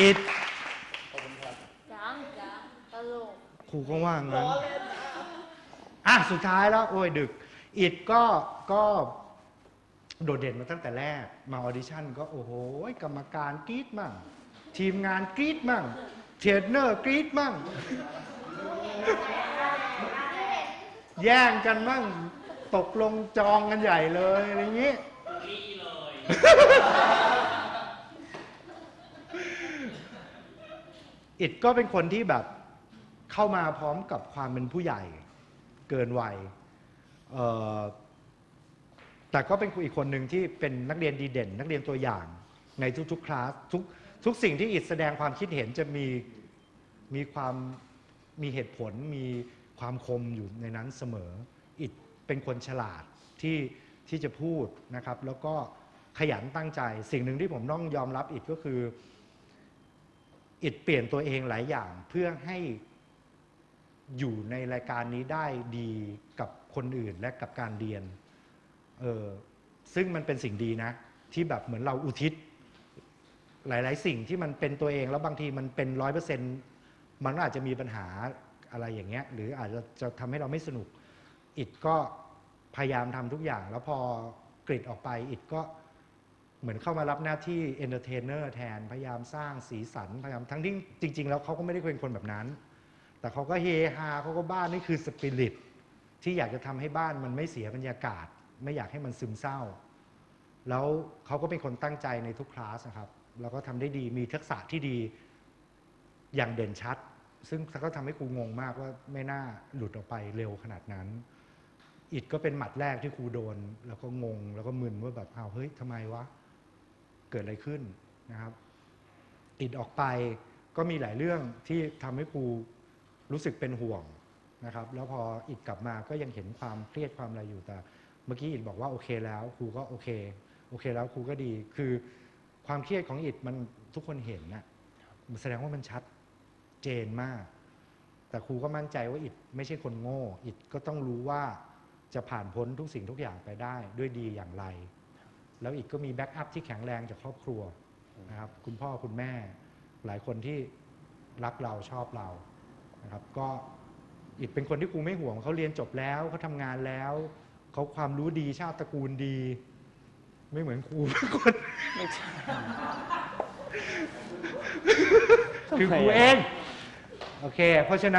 อิดจังจังตลกครูก็ว่างนั้นอะสุดท้ายแล้ว โอ้ยดึก อิดก็ก็โดดเด่นมาตั้งแต่แรก มาออดิชั่นก็โอ้โหกรรมการกรี๊ดมั่ง ทีมงานกรี๊ดมั่งเทรนเนอร์กรี๊ดมั่ง แย่งกันมั่ง ตกลงจองกันใหญ่เลยอะไรอย่างนี้ อิดก็เป็นคนที่แบบเข้ามาพร้อมกับความเป็นผู้ใหญ่เกินวัยแต่ก็เป็นอีกคนหนึ่งที่เป็นนักเรียนดีเด่น นักเรียนตัวอย่างในทุกๆคลาสทุกทุกสิ่งที่อิดแสดงความคิดเห็นจะมีมีความมีเหตุผลมีความคมอยู่ในนั้นเสมอ อิดเป็นคนฉลาดที่ที่จะพูดนะครับ แล้วก็ขยันตั้งใจ สิ่งหนึ่งที่ผมต้องยอมรับอิดก็คือ อิดเปลี่ยนตัวเองหลายอย่างเพื่อให้อยู่ในรายการนี้ได้ดีกับคนอื่นและกับการเรียนเออซึ่งมันเป็นสิ่งดีนะ ที่แบบเหมือนเราอุทิศ หลาย ๆ สิ่งที่มันเป็นตัวเองแล้วบางทีมันเป็นร้อยเปอร์เซ็นมันอาจจะมีปัญหาอะไรอย่างเงี้ย หรืออาจจะจะทำให้เราไม่สนุก อิดก็พยายามทำทุกอย่าง แล้วพอกริดออกไป อิดก็ เหมือนเข้ามารับหน้าที่เอนเตอร์เทนเนอร์แทนพยายามสร้างสีสันพยายามทั้งที่จริง ๆ แล้วเขาก็ไม่ได้เป็นคนแบบนั้น แต่เขาก็เฮฮาเขาก็บ้านนี่คือสปิริตที่อยากจะทำให้บ้านมันไม่เสียบรรยากาศ ไม่อยากให้มันซึมเศร้า แล้วเขาก็เป็นคนตั้งใจในทุกคลาสนะครับแล้วก็ทำได้ดีมีทักษะที่ดีอย่างเด่นชัด ซึ่งก็ทำให้ครูงงมากว่าไม่น่าหลุดออกไปเร็วขนาดนั้นอิดก็เป็นหมัดแรกที่ครูโดน แล้วก็งง แล้วก็มึนว่าแบบอ้าเฮ้ยทำไมวะ เกิดอะไรขึ้นนะครับอิดออกไปก็มีหลายเรื่องที่ทำให้ครูรู้สึกเป็นห่วงนะครับ แล้วพออิดกลับมาก็ยังเห็นความเครียดความอะไรอยู่แต่ เมื่อกี้อิดบอกว่าโอเคแล้วครูก็โอเค โอเคแล้วครูก็ดี คือความเครียดของอิดมันทุกคนเห็นนะแสดงว่ามันชัดเจนมาก แต่ครูก็มั่นใจว่าอิดไม่ใช่คนโง่ อิดก็ต้องรู้ว่าจะผ่านพ้นทุกสิ่งทุกอย่างไปได้ด้วยดีอย่างไร แล้วอิดก็มีแบ็กอัพที่แข็งแรงจากครอบครัวนะครับคุณพ่อคุณแม่หลายคนที่รักเราชอบเรานะครับก็อิดเป็นคนที่ครูไม่ห่วงเขาเรียนจบแล้วเขาทำงานแล้วเขาความรู้ดีชาติตระกูลดี ไม่เหมือนครูเป็นคนคือครูเองโอเคเพราะฉะนั้น